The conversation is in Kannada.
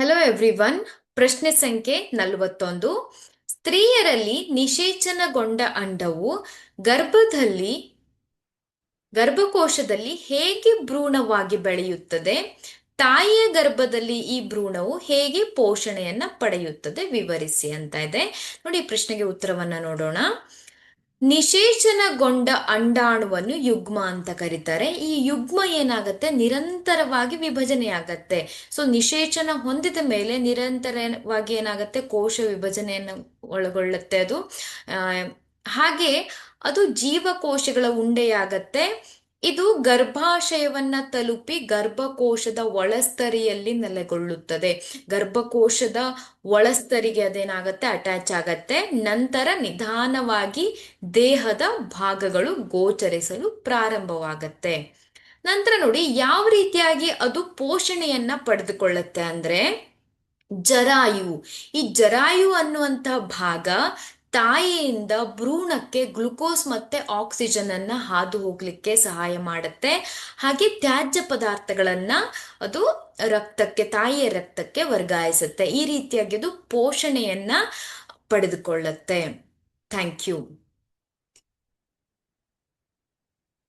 ಹಲೋ ಎವ್ರಿವನ್ ಪ್ರಶ್ನೆ ಸಂಖ್ಯೆ ನಲವತ್ತೊಂದು. ಸ್ತ್ರೀಯರಲ್ಲಿ ನಿಷೇಚನಗೊಂಡ ಅಂಡವು ಗರ್ಭದಲ್ಲಿ, ಗರ್ಭಕೋಶದಲ್ಲಿ ಹೇಗೆ ಭ್ರೂಣವಾಗಿ ಬೆಳೆಯುತ್ತದೆ? ತಾಯಿಯ ಗರ್ಭದಲ್ಲಿ ಈ ಭ್ರೂಣವು ಹೇಗೆ ಪೋಷಣೆಯನ್ನ ಪಡೆಯುತ್ತದೆ? ವಿವರಿಸಿ ಅಂತ ಇದೆ. ನೋಡಿ, ಪ್ರಶ್ನೆಗೆ ಉತ್ತರವನ್ನ ನೋಡೋಣ. ನಿಷೇಚನಗೊಂಡ ಅಂಡಾಣುವನ್ನು ಯುಗ್ಮ ಅಂತ ಕರೀತಾರೆ. ಈ ಯುಗ್ಮ ಏನಾಗುತ್ತೆ? ನಿರಂತರವಾಗಿ ವಿಭಜನೆಯಾಗತ್ತೆ. ಸೊ ನಿಶೇಚನ ಹೊಂದಿದ ಮೇಲೆ ನಿರಂತರವಾಗಿ ಏನಾಗುತ್ತೆ? ಕೋಶ ವಿಭಜನೆಯನ್ನು ಒಳಗೊಳ್ಳುತ್ತೆ ಅದು. ಹಾಗೆ ಅದು ಜೀವಕೋಶಗಳ ಉಂಡೆಯಾಗತ್ತೆ. ಇದು ಗರ್ಭಾಶಯವನ್ನ ತಲುಪಿ ಗರ್ಭಕೋಶದ ಒಳಸ್ತರಿಯಲ್ಲಿ ನೆಲೆಗೊಳ್ಳುತ್ತದೆ. ಗರ್ಭಕೋಶದ ಒಳಸ್ತರಿಗೆ ಅದೇನಾಗತ್ತೆ? ಅಟ್ಯಾಚ್ ಆಗತ್ತೆ. ನಂತರ ನಿಧಾನವಾಗಿ ದೇಹದ ಭಾಗಗಳು ಗೋಚರಿಸಲು ಪ್ರಾರಂಭವಾಗತ್ತೆ. ನಂತರ ನೋಡಿ, ಯಾವ ರೀತಿಯಾಗಿ ಅದು ಪೋಷಣೆಯನ್ನ ಪಡೆದುಕೊಳ್ಳುತ್ತೆ ಅಂದ್ರೆ ಜರಾಯು. ಈ ಜರಾಯು ಅನ್ನುವಂತ ಭಾಗ ತಾಯಿಯಿಂದ ಭ್ರೂಣಕ್ಕೆ ಗ್ಲುಕೋಸ್ ಮತ್ತೆ ಆಕ್ಸಿಜನ್ ಅನ್ನ ಹಾದು ಹೋಗ್ಲಿಕ್ಕೆ ಸಹಾಯ ಮಾಡುತ್ತೆ. ಹಾಗೆ ತ್ಯಾಜ್ಯ ಪದಾರ್ಥಗಳನ್ನ ಅದು ರಕ್ತಕ್ಕೆ, ತಾಯಿಯ ರಕ್ತಕ್ಕೆ ವರ್ಗಾಯಿಸುತ್ತೆ. ಈ ರೀತಿಯಾಗಿ ಅದು ಪೋಷಣೆಯನ್ನ ಪಡೆದುಕೊಳ್ಳುತ್ತೆ. Thank you.